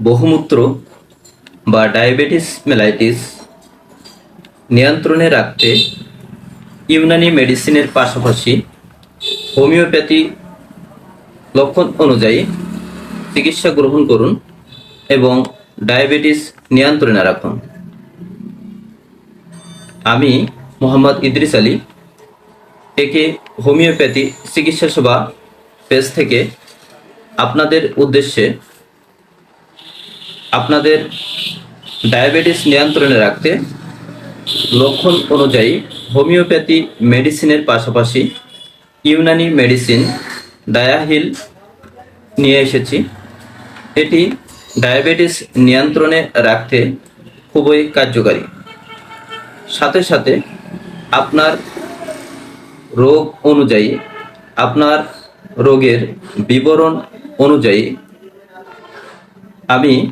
বহুমূত্র বা diabetes mellitus নিয়ন্ত্রণে রাখতে ইউনানি মেডিসিনের পাশাপাশি হোমিওপ্যাথি লক্ষণ অনুযায়ী চিকিৎসা গ্রহণ করুন এবং ডায়াবেটিস নিয়ন্ত্রণে রাখুন। আমি মোহাম্মদ ইদ্রিস আলী, একে হোমিওপ্যাথি চিকিৎসা সেবা পেজ থেকে আপনাদের উদ্দেশ্যে আপনাদের ডায়াবেটিস নিয়ন্ত্রণে রাখতে লক্ষণ অনুযায়ী হোমিওপ্যাথি মেডিসিনের পাশাপাশি ইউনানি মেডিসিন, ডায়াহিল নিয়ে এসেছি। এটি ডায়াবেটিস নিয়ন্ত্রণে রাখতে খুবই কার্যকারী। সাথে সাথে আপনার রোগ অনুযায়ী, আপনার রোগের বিবরণ অনুযায়ী আমি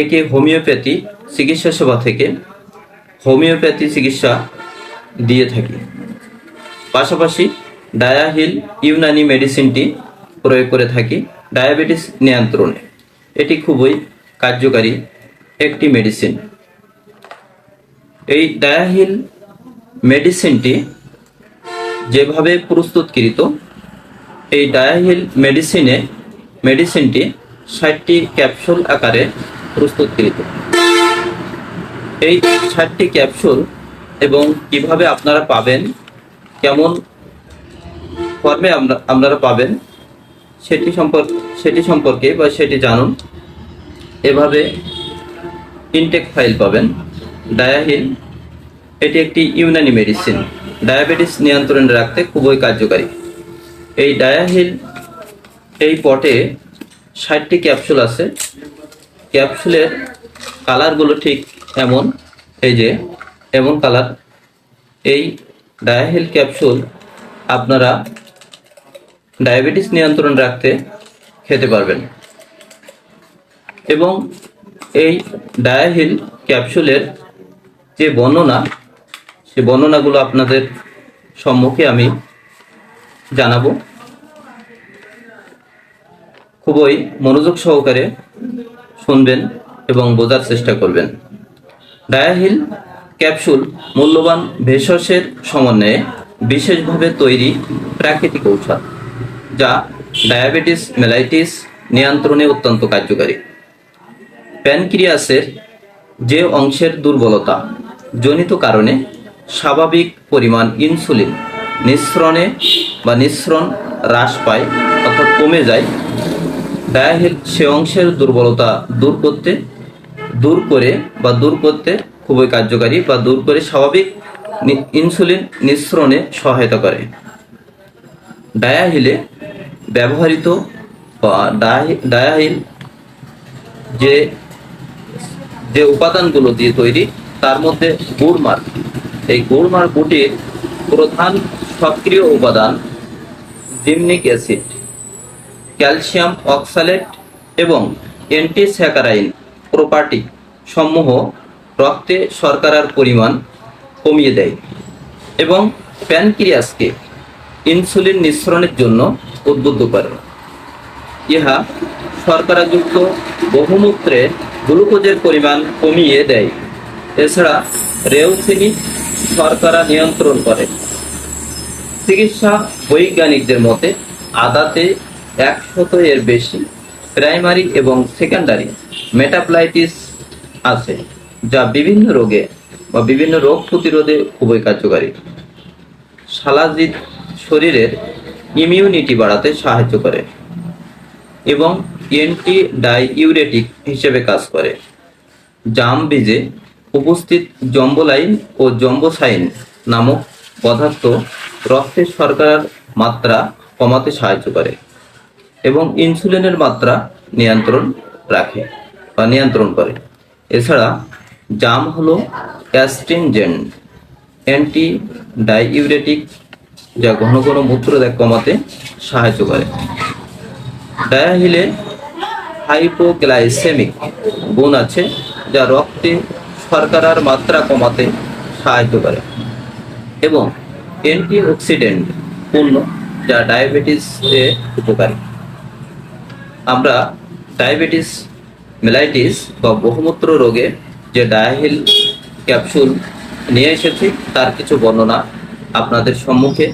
একে হোমিওপ্যাথি চিকিৎসা সেবা থেকে হোমিওপ্যাথি চিকিৎসা দিয়ে থাকি। পাশাপাশি ডায়াহিল ইউনানি মেডিসিনটি প্রয়োগ করে থাকি ডায়াবেটিস নিয়ন্ত্রণে। এটি খুবই কার্যকারী একটি মেডিসিন। এই ডায়াহিল মেডিসিনটি যেভাবে প্রস্তুতকৃত, এই ডায়াহিল মেডিসিনে, মেডিসিনটি ষাটটি ক্যাপসুল আকারে প্রস্তুতকৃত এই ষাটটি ক্যাপসুল এবং কীভাবে আপনারা পাবেন, কেমন ফর্মে আপনারা পাবেন, সেটি সম্পর্কে সেটি সম্পর্কে বা সেটি জানুন। এভাবে ইনটেক ফাইল পাবেন। ডায়াহিল এটি একটি ইউনানি মেডিসিন ডায়াবেটিস নিয়ন্ত্রণে রাখতে খুবই কার্যকারী। এই ডায়াহিল এই পটে ষাটটি ক্যাপসুল আছে। ক্যাপসুলের কালারগুলো ঠিক এমন, এই যে এমন কালার। এই ডায়াহিল ক্যাপসুল আপনারা ডায়াবেটিস নিয়ন্ত্রণ রাখতে খেতে পারবেন। এবং এই ডায়াহিল ক্যাপসুলের যে বর্ণনা, সে বর্ণনাগুলো আপনাদের সম্মুখে আমি জানাব। খুবই মনোযোগ সহকারে শুনবেন এবং বোঝার চেষ্টা করবেন। ডায়াহিল ক্যাপসুল মূল্যবান ভেষজের সমন্বয়ে বিশেষভাবে তৈরি প্রাকৃতিক ঔষধ, যা ডায়াবেটিস মেলাইটিস নিয়ন্ত্রণে অত্যন্ত কার্যকারী। প্যানক্রিয়াসের যে অংশের দুর্বলতা, জনিত কারণে স্বাভাবিক পরিমাণ ইনসুলিন নিঃসরণে বা নিঃসরণ হ্রাস পায় অর্থাৎ কমে যায় ডায়াহিল সে অংশের দুর্বলতা দূর করতে, দূর করে বা দূর করতে খুবই কার্যকারী বা দূর করে স্বাভাবিক ইনসুলিন নিঃসরণে সহায়তা করে। ডায়াহিলে ব্যবহৃত বা ডায়াহি- ডায়াহিল যে যে উপাদানগুলো দিয়ে তৈরি, তার মধ্যে গুড়মার। এই গুড়মার গুটির প্রধান সক্রিয় উপাদান জিমনিক অ্যাসিড। ক্যালসিয়াম অক্সালেট এবং অ্যান্টিস্যাকারাইন প্রপার্টি সমূহ রক্তে শর্করার পরিমাণ কমিয়ে দেয় এবং প্যানক্রিয়াসকে ইনসুলিন নিঃসরণের জন্য উদ্বুদ্ধ করে। ইহা শর্করাযুক্ত বহুমূত্রে গ্লুকোজের পরিমাণ কমিয়ে দেয়। এছাড়া রেউসিনি শর্করা নিয়ন্ত্রণ করে। চিকিৎসা বৈজ্ঞানিকদের মতে আদাতে একশত এর বেশি প্রাইমারি এবং সেকেন্ডারি মেটাপ্লাইটিস আছে, যা বিভিন্ন রোগে বা বিভিন্ন রোগ প্রতিরোধে খুবই কার্যকারী। সালাজিদ শরীরের ইমিউনিটি বাড়াতে সাহায্য করে এবং এন্টি ডাইইউরেটিক হিসেবে কাজ করে। জাম বীজে উপস্থিত জম্বোলাইন ও জম্বোসাইন নামক পদার্থ রক্তের শর্করার মাত্রা কমাতে সাহায্য করে। এবং ইনসুলিনের মাত্রা নিয়ন্ত্রণ রাখে বা নিয়ন্ত্রণ করে। এছাড়া জাম হলো অ্যাস্ট্রিনজেন্ট অ্যান্টি ডাইইউরেটিক যা ঘন ঘন মূত্রত্যাগ কমাতে সাহায্য করে। ডায়াহিলে হাইপোগ্লাইসেমিক গুণ আছে, যা রক্তে শর্করার মাত্রা কমাতে সাহায্য করে এবং অ্যান্টিঅক্সিডেন্ট পূর্ণ, যা ডায়াবেটিসে উপকারী। আমরা ডায়াবেটিস মেলাইটিস বা বহুমূত্র রোগে যে ডায়াহিল ক্যাপসুল নিয়ে এসেছি, তার কিছু বর্ণনা আপনাদের সম্মুখে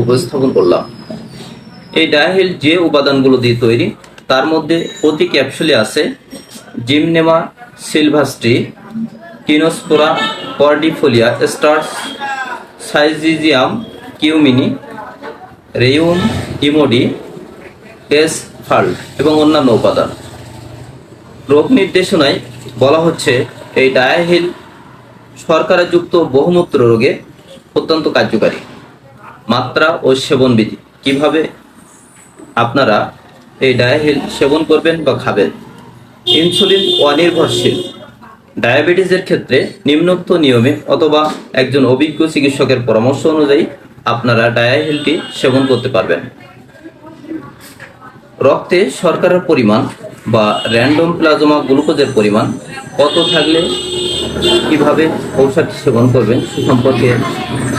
উপস্থাপন করলাম। এই ডায়াহিল যে উপাদানগুলো দিয়ে তৈরি, তার মধ্যে প্রতি ক্যাপসুলে আছে জিমনেমা সিলভাস্ট্রি কিনোস্পোরা কর্ডিফোলিয়া স্টার্স সাইজিজিয়াম কিউমিনি রেইউম ইমোডি এস ফাল্ড এবং অন্যান্য উপাদান। রোগ নির্দেশনায় বলা হচ্ছে, এই ডায়াহিল শর্করা যুক্ত বহুমূত্র রোগে অত্যন্ত কার্যকারী। মাত্রা ও সেবন বিধি। কীভাবে আপনারা এই ডায়াহিল সেবন করবেন বা খাবেন? ইনসুলিন অনির্ভরশীল। ডায়াবেটিসের ক্ষেত্রে নিম্নোক্ত নিয়মে অথবা একজন অভিজ্ঞ চিকিৎসকের পরামর্শ অনুযায়ী আপনারা ডায়াহিলটি সেবন করতে পারবেন। রক্তে শর্করার পরিমাণ বা র্যান্ডম প্লাজমা গ্লুকোজের পরিমাণ কত থাকলে কীভাবে ঔষধ সেবন করবেন সে সম্পর্কে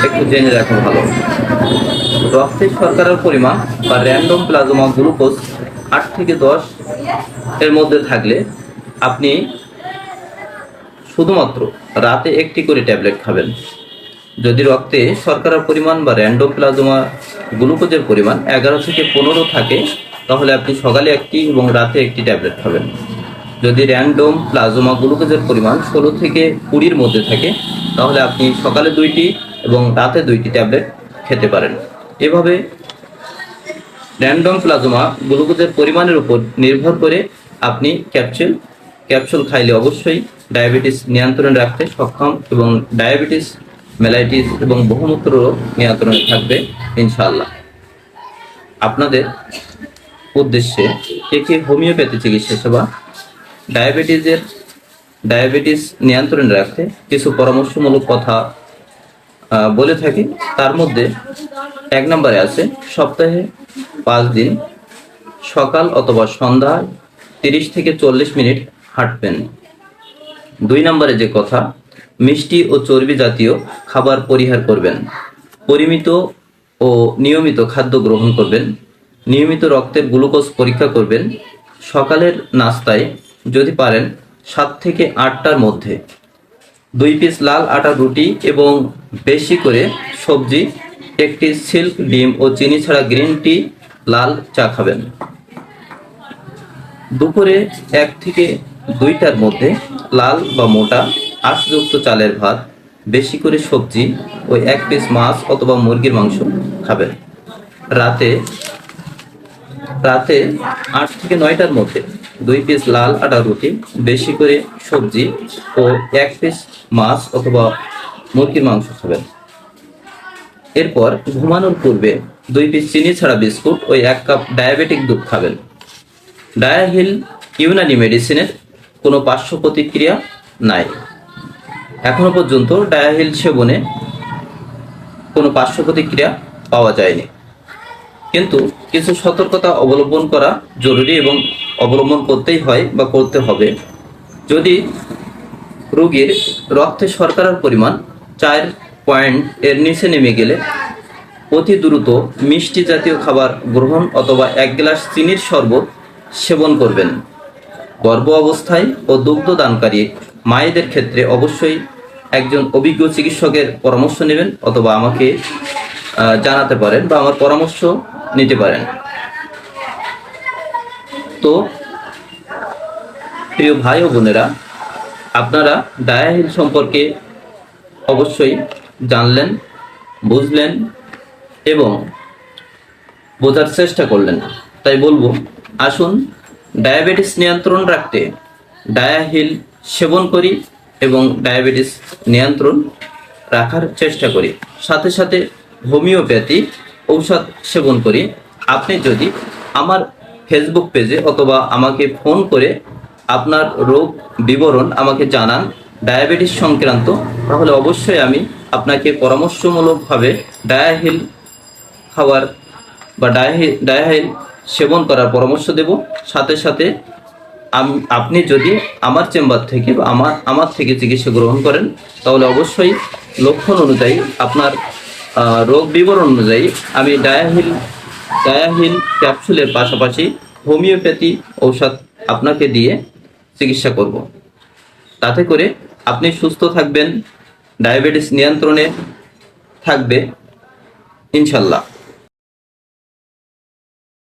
একটু জেনে রাখা ভালো। রক্তে শর্করার পরিমাণ বা র্যান্ডম প্লাজমা গ্লুকোজ আট থেকে দশ এর মধ্যে থাকলে আপনি শুধুমাত্র রাতে একটি করে ট্যাবলেট খাবেন। যদি রক্তে শর্করার পরিমাণ বা র্যান্ডম প্লাজমা গ্লুকোজের পরিমাণ এগারো থেকে পনেরো থাকে তাহলে আপনি সকালে একটি এবং রাতে একটি ট্যাবলেট খাবেন। যদি র্যান্ডম প্লাজমা গ্লুকোজের পরিমাণ ষোলো থেকে কুড়ির মধ্যে থাকে, তাহলে আপনি সকালে দুইটি এবং রাতে দুইটি ট্যাবলেট খেতে পারেন। এভাবে র্যান্ডম প্লাজমা গ্লুকোজের পরিমাণের উপর নির্ভর করে আপনি ক্যাপসুল ক্যাপসুল খাইলে অবশ্যই ডায়াবেটিস নিয়ন্ত্রণে রাখতে সক্ষম এবং ডায়াবেটিস, মেলাইটিস এবং বহুমূত্র রোগ নিয়ন্ত্রণে থাকবে, ইনশাআল্লাহ। আপনাদের উদ্দেশ্যে কে হোমিওপ্যাথি চিকিৎসা সেবা, ডায়াবেটিসের, ডায়াবেটিস নিয়ন্ত্রণে রাখতে কিছু পরামর্শমূলক কথা বলে থাকি। তার মধ্যে এক নম্বরে আছে, সপ্তাহে পাঁচ দিন, সকাল অথবা সন্ধ্যায় তিরিশ থেকে চল্লিশ মিনিট হাঁটবেন। দুই নম্বরে যে কথা, মিষ্টি ও চর্বি জাতীয় খাবার পরিহার করবেন। পরিমিত ও নিয়মিত খাদ্য গ্রহণ করবেন। নিয়মিত রক্তের গ্লুকোজ পরীক্ষা করবেন সকালের নাস্তায়, যদি পারেন, সাত থেকে আটটার মধ্যে। দুই পিস লাল আটা রুটি এবং বেশি করে সবজি, একটি সিল্ক ডিম ও চিনি ছাড়া গ্রিন টি লাল চা খাবেন। দুপুরে এক থেকে দুইটার মধ্যে লাল বা মোটা আঁশযুক্ত চালের ভাত, বেশি করে সবজি ও এক পিস মাছ অথবা মুরগির মাংস খাবেন। রাতে রাতে আট থেকে নয়টার মধ্যে দুই পিস লাল আটা রুটি, বেশি করে সবজি ও এক পিস মাছ অথবা মুরগির মাংস খাবেন। এরপর ঘুমানোর পূর্বে দুই পিস চিনি ছাড়া বিস্কুট ও এক কাপ ডায়াবেটিক দুধ খাবেন। ডায়াহিল ইউনানি মেডিসিনের কোনো পার্শ্ব প্রতিক্রিয়া নাই। এখনও পর্যন্ত ডায়াহিল সেবনে কোনো পার্শ্ব প্রতিক্রিয়া পাওয়া যায়নি। কিন্তু কিছু সতর্কতা অবলম্বন করা জরুরি এবং অবলম্বন করতেই হয় বা করতে হবে। যদি রোগীর রক্তে শর্করার পরিমাণ চার পয়েন্ট এর নিচে নেমে গেলে অতি দ্রুত মিষ্টি জাতীয় খাবার গ্রহণ অথবা এক গ্লাস চিনির শরবত সেবন করবেন। গর্ভ অবস্থায় ও দুগ্ধ দানকারী মায়েদের ক্ষেত্রে অবশ্যই একজন অভিজ্ঞ চিকিৎসকের পরামর্শ নেবেন অথবা আমাকে জানাতে পারেন বা আমার পরামর্শ নিতে পারেন। তো, প্রিয় ভাই ও বোনেরা, আপনারা ডায়াহিল সম্পর্কে অবশ্যই জানলেন, বুঝলেন এবং বোঝার চেষ্টা করলেন। তাই বলব, আসুন ডায়াবেটিস নিয়ন্ত্রণ রাখতে ডায়াহিল সেবন করি এবং ডায়াবেটিস নিয়ন্ত্রণ রাখার চেষ্টা করি। সাথে সাথে হোমিওপ্যাথি ঔষধ সেবন করি। আপনি যদি আমার ফেসবুক পেজে অথবা আমাকে ফোন করে আপনার রোগ বিবরণ আমাকে জানান ডায়াবেটিস সংক্রান্ত, তাহলে অবশ্যই আমি আপনাকে পরামর্শমূলকভাবে ডায়াহিল খাওয়ার বা ডায়াহিল ডায়াহিল সেবন করার পরামর্শ দেব। সাথে সাথে আপনি যদি আমার চেম্বার থেকে বা আমার আমার থেকে চিকিৎসা গ্রহণ করেন, তাহলে অবশ্যই লক্ষণ অনুযায়ী আপনার রোগ বিবরণ অনুযায়ী আমি ডায়াহিল ডায়াহিল ক্যাপসুলের পাশাপাশি হোমিওপ্যাথি ঔষধ আপনাকে দিয়ে চিকিৎসা করব। তাতে করে আপনি সুস্থ থাকবেন, ডায়াবেটিস নিয়ন্ত্রণে থাকবে, ইনশাল্লাহ।